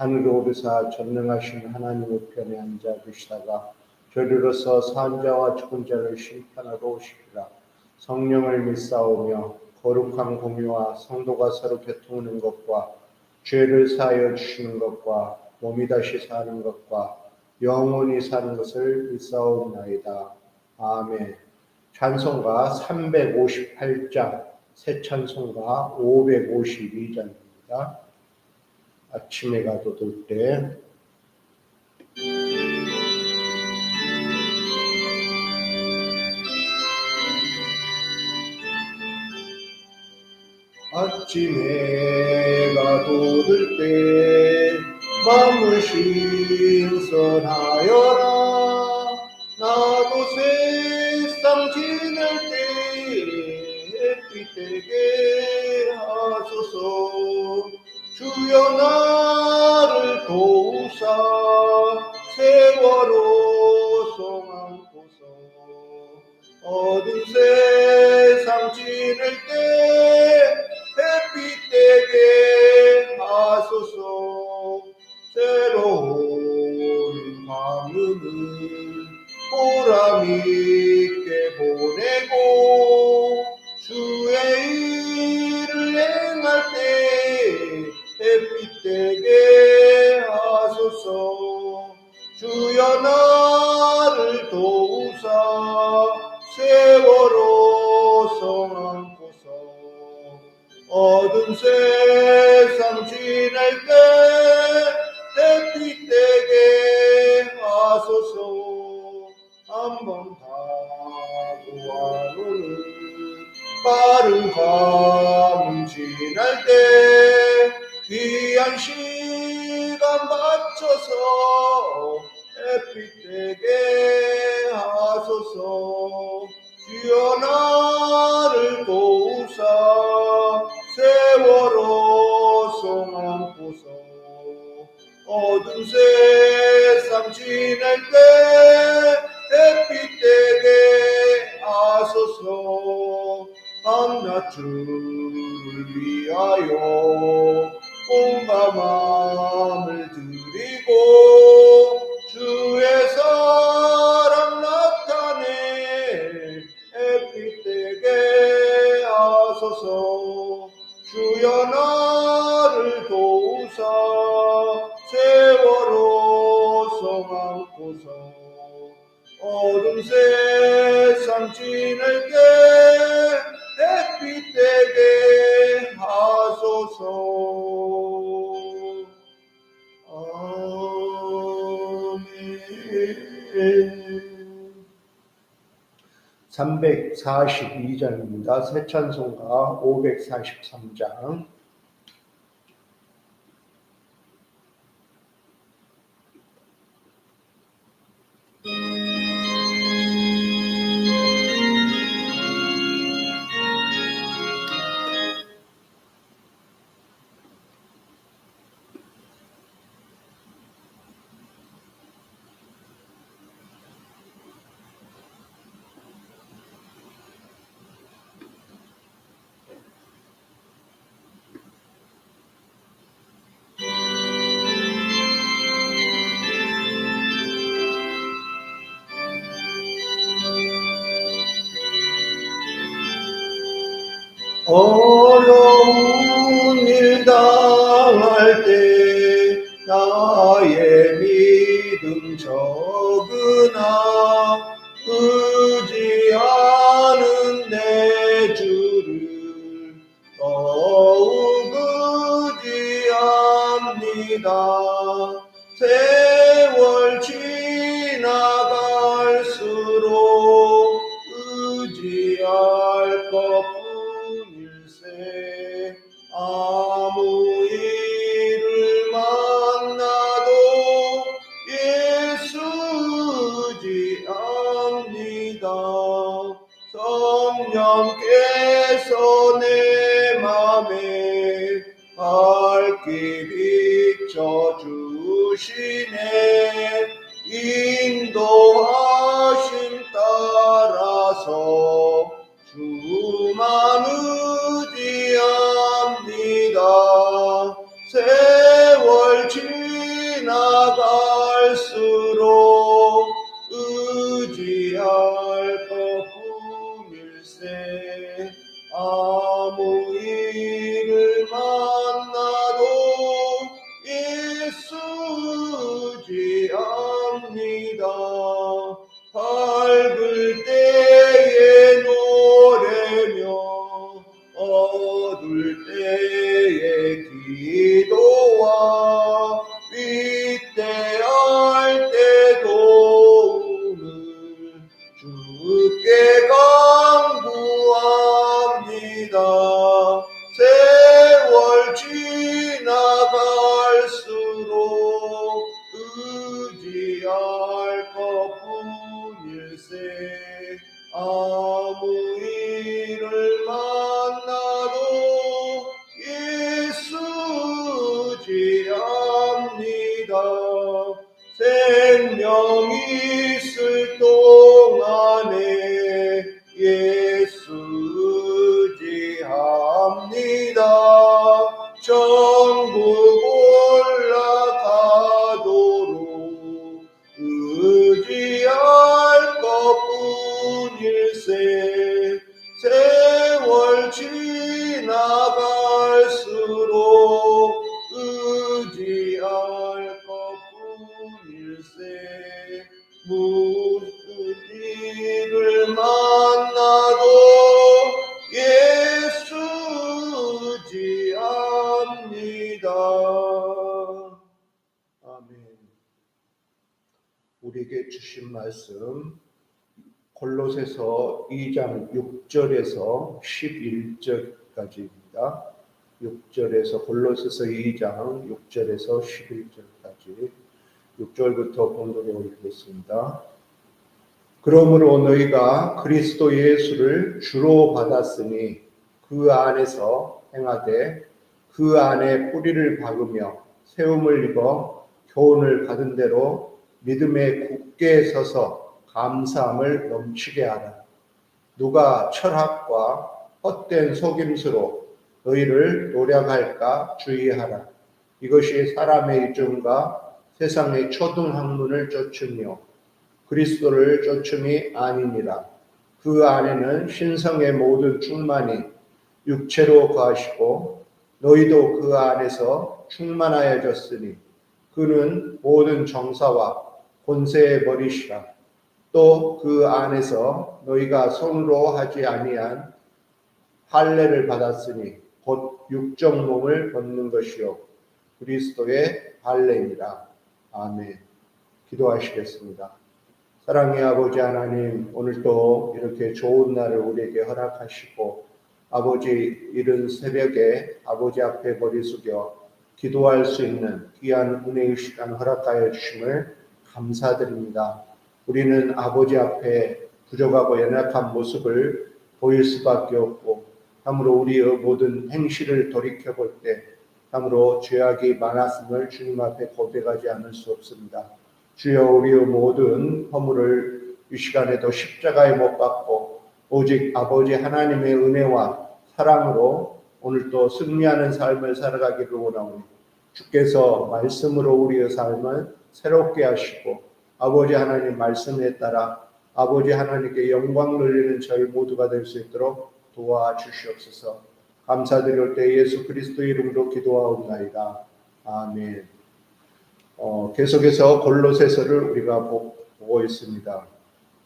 하늘로 오르사 전능하신 하나님 우편에 앉아 계시다가 저리로서 산 자와 죽은 자를 심판하러 오시리라 성령을 믿사오며 거룩한 공유와 성도가 서로 교통하는 것과 죄를 사하여 주시는 것과 몸이 다시 사는 것과 영원히 사는 것을 믿사옵나이다. 아멘. 찬송가 358장, 새 찬송가 552장입니다. 아침에 가도 돌 때, 아침에 가도 들때 마음을 신선하여라. 나도 세 주여 나를 도우사 세월호 송안고서. 어두운 세상 지낼 때 햇빛 되게 하소서. 새로운 밤을 보람 있게 보내고 하소서. 주여 나를 도우사 세월호 성안고서. 어두운 세상 지낼 때 햇빛 되게 하소서. 한번 하루는 빠른 밤 지날 때 귀한 시간 맞춰서 햇빛 되게 하소서. 주여 나를 도우사 세월호 송안고서 어두운 세상 지낼 때 햇빛 되게 하소서. 밤낮 주를 위하여 온갖 마음을 드리고 주의 사랑 나타내 햇빛 되게 하소서. 주여 나 342장입니다. 새 찬송가 543장 어려운 일 당할 때 나의 믿음 적으나 아 의지할 말씀 골로새서 2장 6절에서 11절까지입니다. 6절에서 골로새서 2장 6절에서 11절까지 6절부터 본문에 올리겠습니다. 그러므로 너희가 그리스도 예수를 주로 받았으니 그 안에서 행하되 그 안에 뿌리를 박으며 세움을 입어 교훈을 받은 대로 믿음에 굳게 서서 감사함을 넘치게 하라. 누가 철학과 헛된 속임수로 너희를 노력할까 주의하라. 이것이 사람의 이중과 세상의 초등학문을 쫓으며 그리스도를 쫓음이 아니니라. 그 안에는 신성의 모든 충만이 육체로 거하시고 너희도 그 안에서 충만하여졌으니 그는 모든 정사와 권세의 머리시라. 또 그 안에서 너희가 손으로 하지 아니한 할례를 받았으니 곧 육정 몸을 벗는 것이요 그리스도의 할례니라. 아멘. 기도하시겠습니다. 사랑의 아버지 하나님, 오늘도 이렇게 좋은 날을 우리에게 허락하시고 아버지 이른 새벽에 아버지 앞에 머리 숙여 기도할 수 있는 귀한 은혜의 시간 허락하여 주심을 감사드립니다. 우리는 아버지 앞에 부족하고 연약한 모습을 보일 수밖에 없고 참으로 우리의 모든 행실을 돌이켜 볼 때 참으로 죄악이 많았음을 주님 앞에 고백하지 않을 수 없습니다. 주여 우리의 모든 허물을 이 시간에도 십자가에 못 박고 오직 아버지 하나님의 은혜와 사랑으로 오늘도 승리하는 삶을 살아가기를 원하오니 주께서 말씀으로 우리의 삶을 새롭게 하시고 아버지 하나님 말씀에 따라 아버지 하나님께 영광 돌리는 저희 모두가 될 수 있도록 도와주시옵소서. 감사드릴 때 예수 그리스도 이름으로 기도하옵나이다. 아멘. 어, 계속해서 골로새서를 우리가 보, 보고 있습니다.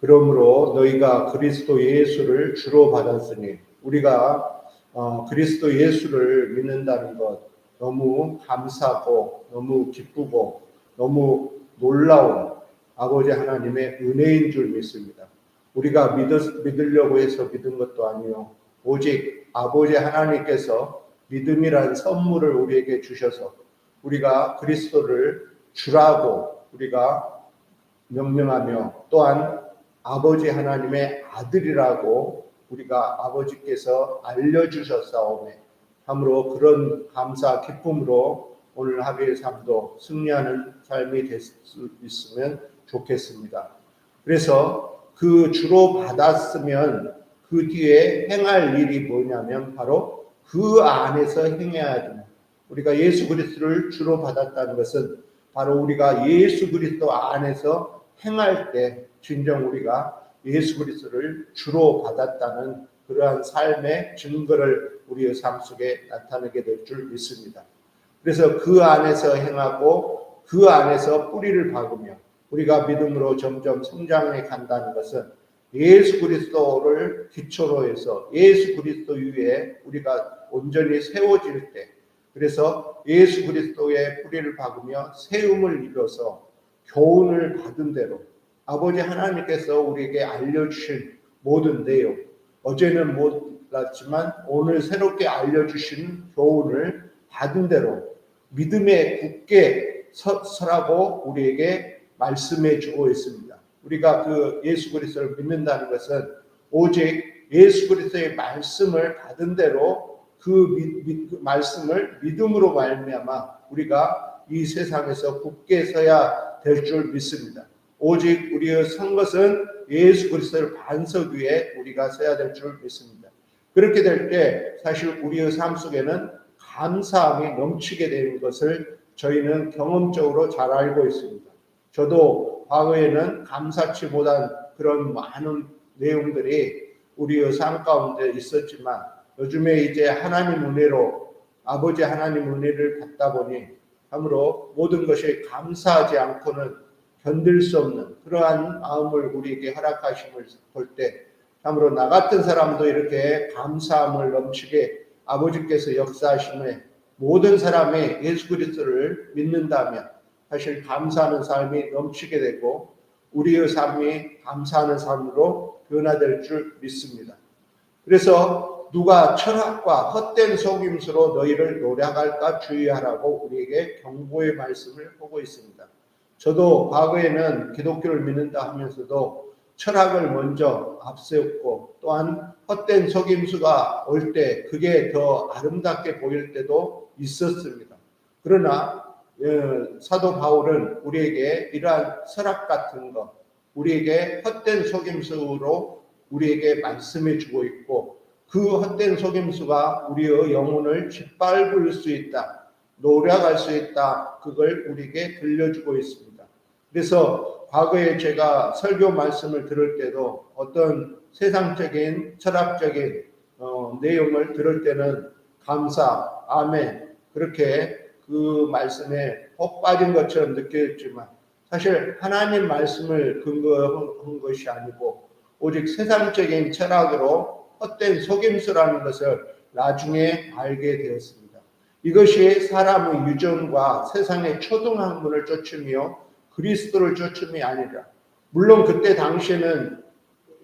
그러므로 너희가 그리스도 예수를 주로 받았으니 우리가 어, 그리스도 예수를 믿는다는 것 너무 감사하고 너무 기쁘고 너무 놀라운 아버지 하나님의 은혜인 줄 믿습니다. 우리가 믿을, 믿으려고 해서 믿은 것도 아니요. 오직 아버지 하나님께서 믿음이란 선물을 우리에게 주셔서 우리가 그리스도를 주라고 우리가 명령하며 또한 아버지 하나님의 아들이라고 우리가 아버지께서 알려주셨사오매 참으로 그런 감사 기쁨으로 오늘 하루의 삶도 승리하는 삶이 될 수 있으면 좋겠습니다. 그래서 그 주로 받았으면 그 뒤에 행할 일이 뭐냐면 바로 그 안에서 행해야 됩니다. 우리가 예수 그리스도를 주로 받았다는 것은 바로 우리가 예수 그리스도 안에서 행할 때 진정 우리가 예수 그리스도를 주로 받았다는 그러한 삶의 증거를 우리의 삶 속에 나타내게 될 줄 믿습니다. 그래서 그 안에서 행하고 그 안에서 뿌리를 박으며 우리가 믿음으로 점점 성장해 간다는 것은 예수 그리스도를 기초로 해서 예수 그리스도 위에 우리가 온전히 세워질 때 그래서 예수 그리스도의 뿌리를 박으며 세움을 이뤄서 교훈을 받은 대로 아버지 하나님께서 우리에게 알려주신 모든 내용 어제는 몰랐지만 오늘 새롭게 알려주신 교훈을 받은 대로 믿음에 굳게 서, 서라고 우리에게 말씀해 주고 있습니다. 우리가 그 예수 그리스도를 믿는다는 것은 오직 예수 그리스도의 말씀을 받은 대로 그, 미, 미, 그 말씀을 믿음으로 말미암아 우리가 이 세상에서 굳게 서야 될 줄 믿습니다. 오직 우리의 선 것은 예수 그리스도를 반석 위에 우리가 서야 될 줄 믿습니다. 그렇게 될 때 사실 우리의 삶 속에는 감사함이 넘치게 되는 것을 저희는 경험적으로 잘 알고 있습니다. 저도 과거에는 감사치 못한 그런 많은 내용들이 우리의 삶 가운데 있었지만 요즘에 이제 하나님 은혜로 아버지 하나님 은혜를 받다 보니 참으로 모든 것이 감사하지 않고는 견딜 수 없는 그러한 마음을 우리에게 허락하심을 볼 때 참으로 나 같은 사람도 이렇게 감사함을 넘치게 아버지께서 역사하심에 모든 사람이 예수 그리스도를 믿는다면 사실 감사하는 삶이 넘치게 되고 우리의 삶이 감사하는 삶으로 변화될 줄 믿습니다. 그래서 누가 철학과 헛된 속임수로 너희를 노력할까 주의하라고 우리에게 경고의 말씀을 하고 있습니다. 저도 과거에는 기독교를 믿는다 하면서도 철학을 먼저 앞세웠고 또한 헛된 속임수가 올 때 그게 더 아름답게 보일 때도 있었습니다. 그러나 예, 사도 바울은 우리에게 이러한 철학 같은 것, 우리에게 헛된 속임수로 우리에게 말씀해 주고 있고 그 헛된 속임수가 우리의 영혼을 짓밟을 수 있다, 노력할 수 있다, 그걸 우리에게 들려주고 있습니다. 그래서 과거에 제가 설교 말씀을 들을 때도 어떤 세상적인 철학적인 어, 내용을 들을 때는 감사, 아멘 그렇게 그 말씀에 혹 빠진 것처럼 느껴졌지만 사실 하나님 말씀을 근거한 것이 아니고 오직 세상적인 철학으로 헛된 속임수라는 것을 나중에 알게 되었습니다. 이것이 사람의 유전과 세상의 초등학문을 쫓으며 그리스도를 쫓음이 아니라 물론 그때 당시에는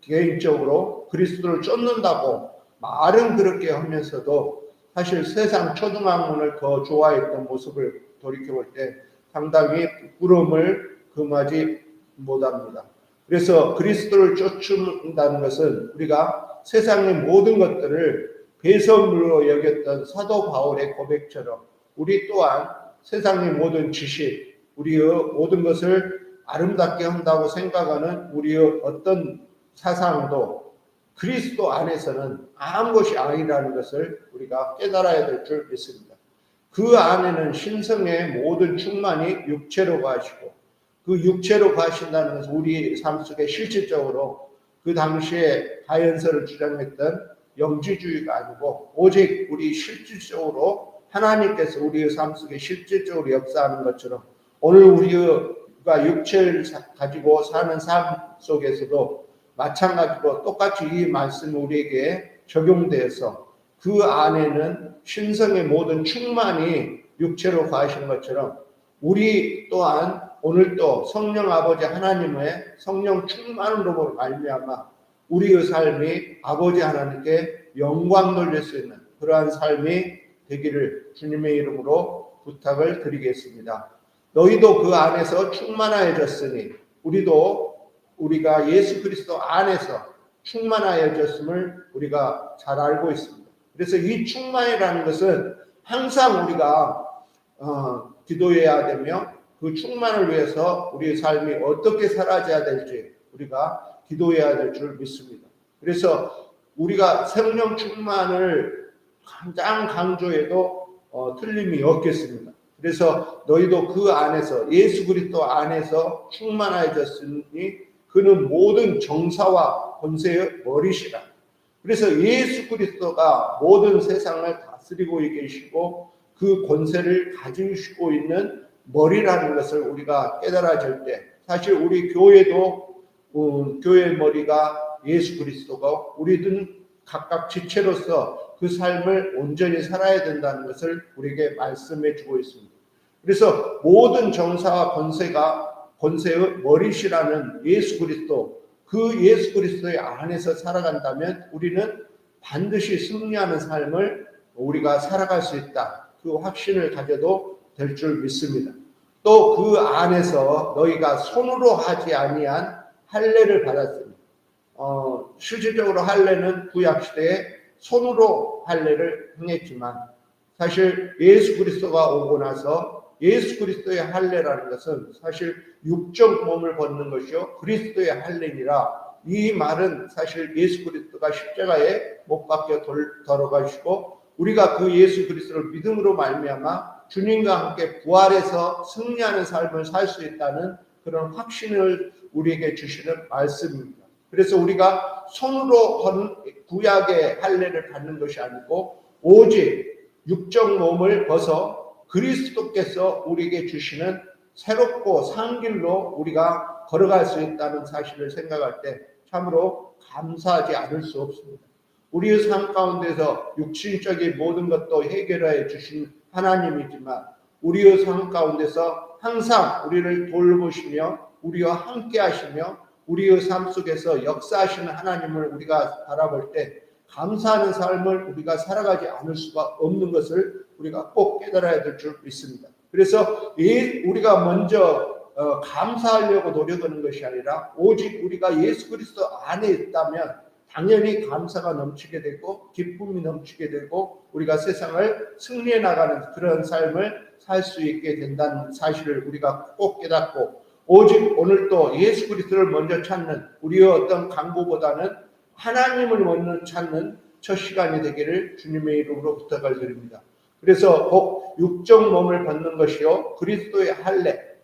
개인적으로 그리스도를 쫓는다고 말은 그렇게 하면서도 사실 세상 초등학문을 더 좋아했던 모습을 돌이켜볼 때 상당히 부끄러움을 금하지 못합니다. 그래서 그리스도를 쫓는다는 것은 우리가 세상의 모든 것들을 배선물로 여겼던 사도 바울의 고백처럼 우리 또한 세상의 모든 지식, 우리의 모든 것을 아름답게 한다고 생각하는 우리의 어떤 사상도 그리스도 안에서는 아무것이 아니라는 것을 우리가 깨달아야 될 줄 믿습니다. 그 안에는 신성의 모든 충만이 육체로 가시고 그 육체로 가신다는 것은 우리 삶 속에 실질적으로 그 당시에 다연설을 주장했던 영지주의가 아니고 오직 우리 실질적으로 하나님께서 우리의 삶 속에 실질적으로 역사하는 것처럼 오늘 우리가 육체를 가지고 사는 삶 속에서도 마찬가지로 똑같이 이 말씀이 우리에게 적용되어서 그 안에는 신성의 모든 충만이 육체로 가신 것처럼 우리 또한 오늘도 성령 아버지 하나님의 성령 충만으로 말미암아 우리의 삶이 아버지 하나님께 영광 돌릴 수 있는 그러한 삶이 되기를 주님의 이름으로 부탁을 드리겠습니다. 너희도 그 안에서 충만하여졌으니 우리도 우리가 예수 그리스도 안에서 충만하여졌음을 우리가 잘 알고 있습니다. 그래서 이 충만이라는 것은 항상 우리가 어, 기도해야 되며 그 충만을 위해서 우리의 삶이 어떻게 살아져야 될지 우리가 기도해야 될 줄 믿습니다. 그래서 우리가 성령 충만을 가장 강조해도 어, 틀림이 없겠습니다. 그래서 너희도 그 안에서 예수 그리스도 안에서 충만해졌으니 그는 모든 정사와 권세의 머리시라. 그래서 예수 그리스도가 모든 세상을 다스리고 계시고 그 권세를 가지고 있는 머리라는 것을 우리가 깨달아질 때 사실 우리 교회도 음, 교회 머리가 예수 그리스도고 우리는 각각 지체로서 그 삶을 온전히 살아야 된다는 것을 우리에게 말씀해 주고 있습니다. 그래서 모든 정사와 권세가 권세의 머리시라는 예수 그리스도 그 예수 그리스도의 안에서 살아간다면 우리는 반드시 승리하는 삶을 우리가 살아갈 수 있다. 그 확신을 가져도 될 줄 믿습니다. 또 그 안에서 너희가 손으로 하지 아니한 할례를 받았습니다. 어, 실질적으로 할례는 구약 시대에 손으로 할례를 행했지만 사실 예수 그리스도가 오고 나서 예수 그리스도의 할례라는 것은 사실 육적 몸을 벗는 것이요 그리스도의 할례니라 이 말은 사실 예수 그리스도가 십자가에 못 박혀 돌아가시고 우리가 그 예수 그리스도를 믿음으로 말미암아 주님과 함께 부활해서 승리하는 삶을 살 수 있다는 그런 확신을 우리에게 주시는 말씀입니다. 그래서 우리가 손으로 한 구약의 할례를 받는 것이 아니고 오직 육적 몸을 벗어 그리스도께서 우리에게 주시는 새롭고 상길로 우리가 걸어갈 수 있다는 사실을 생각할 때 참으로 감사하지 않을 수 없습니다. 우리의 삶 가운데서 육신적인 모든 것도 해결해 주신 하나님이지만 우리의 삶 가운데서 항상 우리를 돌보시며 우리와 함께 하시며 우리의 삶 속에서 역사하시는 하나님을 우리가 바라볼 때 감사하는 삶을 우리가 살아가지 않을 수가 없는 것을 우리가 꼭 깨달아야 될 줄 믿습니다. 그래서 이 우리가 먼저 어, 감사하려고 노력하는 것이 아니라 오직 우리가 예수 그리스도 안에 있다면 당연히 감사가 넘치게 되고 기쁨이 넘치게 되고 우리가 세상을 승리해 나가는 그런 삶을 살 수 있게 된다는 사실을 우리가 꼭 깨닫고 오직 오늘도 예수 그리스도를 먼저 찾는 우리의 어떤 강구보다는 하나님을 먼저 찾는 첫 시간이 되기를 주님의 이름으로 부탁을 드립니다. 그래서 꼭 육적 몸을 받는 것이요 그리스도의 할례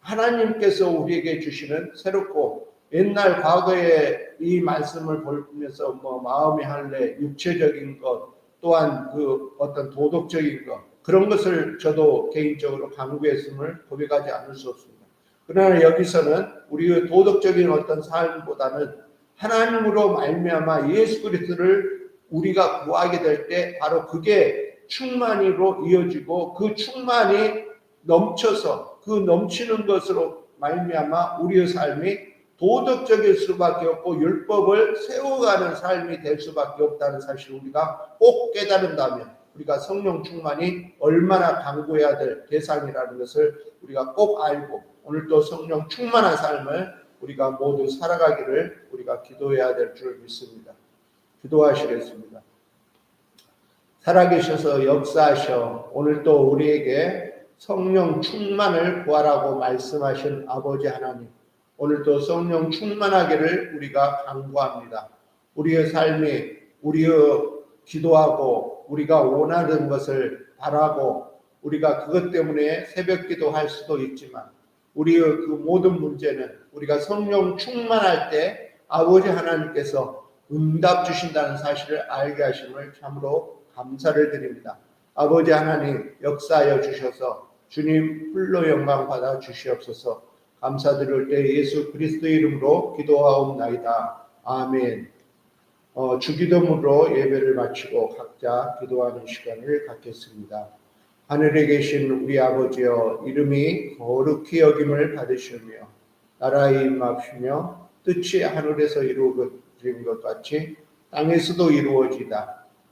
하나님께서 우리에게 주시는 새롭고 옛날 과거에 이 말씀을 보면서 뭐 마음의 할례, 육체적인 것, 또한 그 어떤 도덕적인 것 그런 것을 저도 개인적으로 강구했음을 고백하지 않을 수 없습니다. 그러나 여기서는 우리의 도덕적인 어떤 삶보다는 하나님으로 말미암아 예수 그리스도를 우리가 구하게 될 때 바로 그게 충만이로 이어지고 그 충만이 넘쳐서 그 넘치는 것으로 말미암아 우리의 삶이 도덕적일 수밖에 없고 율법을 세워가는 삶이 될 수밖에 없다는 사실을 우리가 꼭 깨달은다면 우리가 성령 충만이 얼마나 강구해야 될 대상이라는 것을 우리가 꼭 알고 오늘도 성령 충만한 삶을 우리가 모두 살아가기를 우리가 기도해야 될 줄 믿습니다. 기도하시겠습니다. 살아계셔서 역사하셔 오늘도 우리에게 성령 충만을 구하라고 말씀하신 아버지 하나님 오늘도 성령 충만하기를 우리가 간구합니다. 우리의 삶이 우리의 기도하고 우리가 원하는 것을 바라고 우리가 그것 때문에 새벽 기도할 수도 있지만 우리의 그 모든 문제는 우리가 성령 충만할 때 아버지 하나님께서 응답 주신다는 사실을 알게 하심을 참으로 감사를 드립니다. 아버지 하나님 역사하여 주셔서 주님 훌로 영광 받아 주시옵소서. 감사드릴 때 예수 그리스도 이름으로 기도하옵나이다. 아멘. 어, 주기도문으로 예배를 마치고 각자 기도하는 시간을 갖겠습니다. 하늘에 계신 우리 아버지여 이름이 거룩히 여김을 받으시며 나라의 임합시며 뜻이 하늘에서 이루어진 것 같이 땅에서도 이루어지다.